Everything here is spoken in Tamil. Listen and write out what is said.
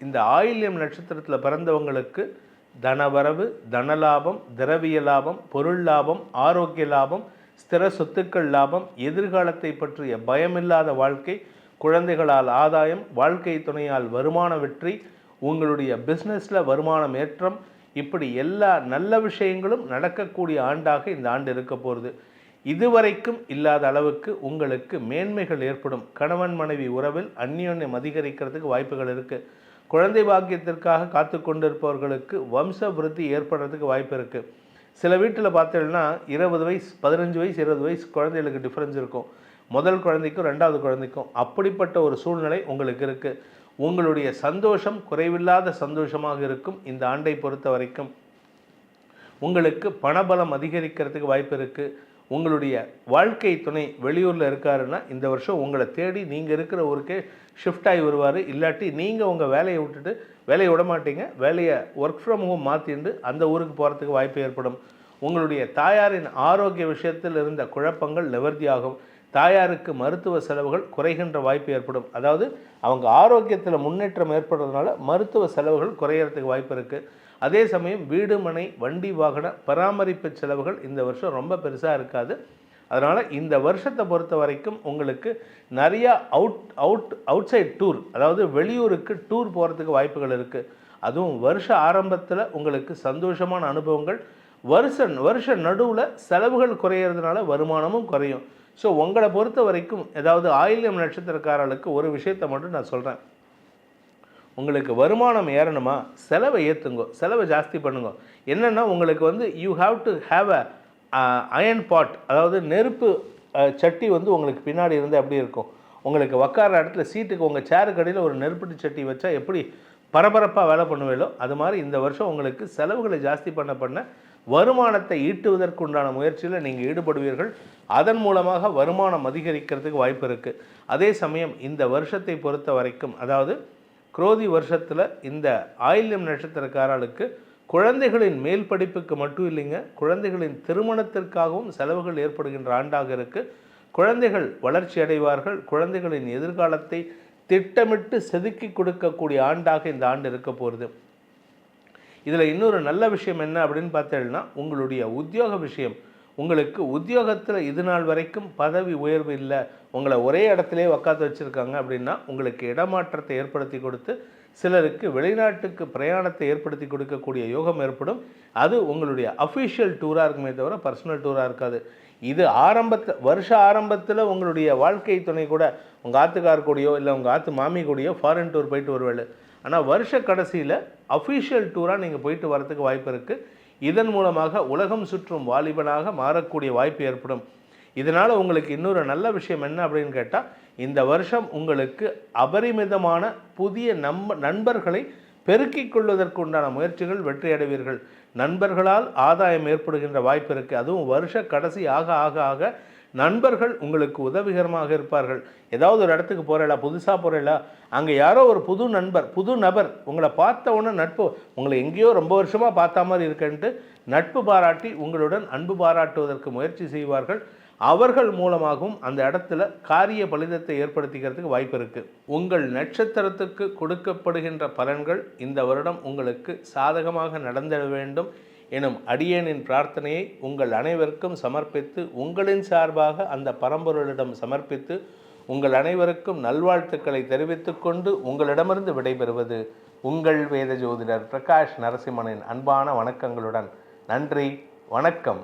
இந்த ஆயில்யம் நட்சத்திரத்தில் பிறந்தவங்களுக்கு தனவரவு தனலாபம் திரவிய லாபம் பொருள் லாபம் ஆரோக்கிய லாபம் ஸ்திர சொத்துக்கள் லாபம் எதிர்காலத்தை பற்றிய பயமில்லாத வாழ்க்கை குழந்தைகளால் ஆதாயம் வாழ்க்கை துணையால் வருமான வெற்றி உங்களுடைய பிஸ்னஸில் வருமானம் ஏற்றம் இப்படி எல்லா நல்ல விஷயங்களும் நடக்கக்கூடிய ஆண்டாக இந்த ஆண்டு இருக்க போகிறது இதுவரைக்கும் இல்லாத அளவுக்கு உங்களுக்கு மேன்மைகள் ஏற்படும். கணவன் மனைவி உறவில் அந்யோன்யம் அதிகரிக்கிறதுக்கு வாய்ப்புகள் இருக்குது குழந்தை பாக்கியத்திற்காக காத்து கொண்டிருப்பவர்களுக்கு வம்ச விருத்தி ஏற்படுறதுக்கு வாய்ப்பு இருக்குது சில வீட்டில் பார்த்தீங்கன்னா இருபது வயசு பதினஞ்சு வயசு இருபது வயசு குழந்தைகளுக்கு டிஃப்ரென்ஸ் இருக்கும். முதல் குழந்தைக்கும் ரெண்டாவது குழந்தைக்கும் அப்படிப்பட்ட ஒரு சூழ்நிலை உங்களுக்கு இருக்குது உங்களுடைய சந்தோஷம் குறைவில்லாத சந்தோஷமாக இருக்கும் இந்த ஆண்டை பொறுத்த வரைக்கும். உங்களுக்கு பணபலம் அதிகரிக்கிறதுக்கு வாய்ப்பு இருக்குது உங்களுடைய வாழ்க்கை துணை வெளியூரில் இருக்காருன்னா இந்த வருஷம் உங்களை தேடி நீங்கள் இருக்கிற ஊருக்கே ஷிஃப்ட் ஆகி வருவார். இல்லாட்டி நீங்கள் உங்கள் வேலையை விட்டுட்டு வேலையை விட மாட்டீங்க. வேலையை ஒர்க் ஃப்ரம் ஹோம் மாற்றிண்டு அந்த ஊருக்கு போகிறதுக்கு வாய்ப்பு ஏற்படும். உங்களுடைய தாயாரின் ஆரோக்கிய விஷயத்தில் இருந்த குழப்பங்கள் நிவர்த்தியாகும். தாயாருக்கு மருத்துவ செலவுகள் குறைகின்ற வாய்ப்பு ஏற்படும். அதாவது அவங்க ஆரோக்கியத்தில் முன்னேற்றம் ஏற்படுறதுனால மருத்துவ செலவுகள் குறையறதுக்கு வாய்ப்பு இருக்குது அதே சமயம் வீடு மனை வண்டி வாகன பராமரிப்பு செலவுகள் இந்த வருஷம் ரொம்ப பெருசாக இருக்காது. அதனால் இந்த வருஷத்தை பொறுத்த வரைக்கும் உங்களுக்கு நிறையா out out outside tour அதாவது வெளியூருக்கு டூர் போகிறதுக்கு வாய்ப்புகள் இருக்குது அதுவும் வருஷ ஆரம்பத்தில் உங்களுக்கு சந்தோஷமான அனுபவங்கள். வருஷ வருஷ நடுவில் செலவுகள் குறையிறதுனால வருமானமும் குறையும். ஸோ உங்களை பொறுத்த வரைக்கும் ஏதாவது ஆயில்யம் நட்சத்திரக்காரர்களுக்கு ஒரு விஷயத்தை மட்டும் நான் சொல்கிறேன் உங்களுக்கு வருமானம் ஏறணுமா? செலவை ஏற்றுங்கோ செலவை ஜாஸ்தி பண்ணுங்க. என்னென்னா உங்களுக்கு வந்து you have to have a iron pot அதாவது நெருப்பு சட்டி வந்து உங்களுக்கு பின்னாடி இருந்து அப்படி இருக்கும்? உங்களுக்கு உக்கார இடத்துல சீட்டுக்கு உங்கள் சேருக்கு அடியில் ஒரு நெருப்பட்டி சட்டி வச்சா எப்படி பரபரப்பாக வேலை பண்ணுவீங்களோ அது மாதிரி இந்த வருஷம் உங்களுக்கு செலவுகளை ஜாஸ்தி பண்ண பண்ண வருமானத்தை ஈட்டுவதற்குண்டான முயற்சியில் நீங்கள் ஈடுபடுவீர்கள். அதன் மூலமாக வருமானம் அதிகரிக்கிறதுக்கு வாய்ப்பு இருக்குது அதே சமயம் இந்த வருஷத்தை பொறுத்த வரைக்கும் அதாவது குரோதி வருஷத்தில் இந்த ஆயில்யம் நட்சத்திரக்காரர்களுக்கு குழந்தைகளின் மேல் படிப்புக்கு மட்டும் இல்லைங்க குழந்தைகளின் திருமணத்திற்காகவும் செலவுகள் ஏற்படுகின்ற ஆண்டாக இருக்குது குழந்தைகள் வளர்ச்சி அடைவார்கள் குழந்தைகளின் எதிர்காலத்தை திட்டமிட்டு செதுக்கி கொடுக்கக்கூடிய ஆண்டாக இந்த ஆண்டு இருக்க போகிறது இதில் இன்னொரு நல்ல விஷயம் என்ன அப்படின்னு பார்த்தீங்கன்னா உங்களுடைய உத்தியோக விஷயம். உங்களுக்கு உத்தியோகத்தில் இது நாள் வரைக்கும் பதவி உயர்வு இல்லை உங்களை ஒரே இடத்திலே உக்காத்து வச்சுருக்காங்க அப்படின்னா உங்களுக்கு இடமாற்றத்தை ஏற்படுத்தி கொடுத்து சிலருக்கு வெளிநாட்டுக்கு பிரயாணத்தை ஏற்படுத்தி கொடுக்கக்கூடிய யோகம் ஏற்படும். அது உங்களுடைய அஃபிஷியல் டூராக இருக்குமே தவிர பர்சனல் டூராக இருக்காது. இது ஆரம்பத்தில் வருஷ ஆரம்பத்தில் உங்களுடைய வாழ்க்கை துணை கூட உங்கள் ஆத்துக்கார் கூடயோ இல்லை உங்கள் ஆத்து மாமி கூடயோ ஃபாரின் டூர் போயிட்டு வருவேள். ஆனால் வருஷ கடைசியில் அஃபிஷியல் டூராக நீங்கள் போயிட்டு வரத்துக்கு வாய்ப்பு இருக்குது இதன் மூலமாக உலகம் சுற்றும் வாலிபனாக மாறக்கூடிய வாய்ப்பு ஏற்படும். இதனால் உங்களுக்கு இன்னொரு நல்ல விஷயம் என்ன அப்படின்னு கேட்டால் இந்த வருஷம் உங்களுக்கு அபரிமிதமான புதிய நம்ப நண்பர்களை பெருக்கிக் கொள்வதற்குண்டான முயற்சிகள் வெற்றியடைவீர்கள். நண்பர்களால் ஆதாயம் ஏற்படுகின்ற வாய்ப்பு இருக்குது அதுவும் வருஷ கடைசி ஆக ஆக ஆக நண்பர்கள் உங்களுக்கு உதவிகரமாக இருப்பார்கள். ஏதாவது ஒரு இடத்துக்கு போகிறீங்களா புதுசாக போகிறீங்களா அங்கே யாரோ ஒரு புது நண்பர் புது நபர் உங்களை பார்த்த உடனே நட்பு உங்களை எங்கேயோ ரொம்ப வருஷமாக பார்த்த மாதிரி இருக்கேன்ட்டு நட்பு பாராட்டி உங்களுடன் அன்பு பாராட்டுவதற்கு முயற்சி செய்வார்கள். அவர்கள் மூலமாகவும் அந்த இடத்துல காரிய பலிதத்தை ஏற்படுத்திக்கிறதுக்கு வாய்ப்பு இருக்குது உங்கள் நட்சத்திரத்துக்கு கொடுக்கப்படுகின்ற பலன்கள் இந்த வருடம் உங்களுக்கு சாதகமாக நடந்திட வேண்டும். எனும் அடியேனின் பிரார்த்தனையை உங்கள் அனைவருக்கும் சமர்ப்பித்து உங்களின் சார்பாக அந்த பரம்பொருளிடம் சமர்ப்பித்து உங்கள் அனைவருக்கும் நல்வாழ்த்துக்களை தெரிவித்துக் கொண்டு உங்களிடமிருந்து விடைபெறுவது உங்கள் வேத ஜோதிடர் பிரகாஷ் நரசிம்மனின் அன்பான வணக்கங்களுடன். நன்றி வணக்கம்.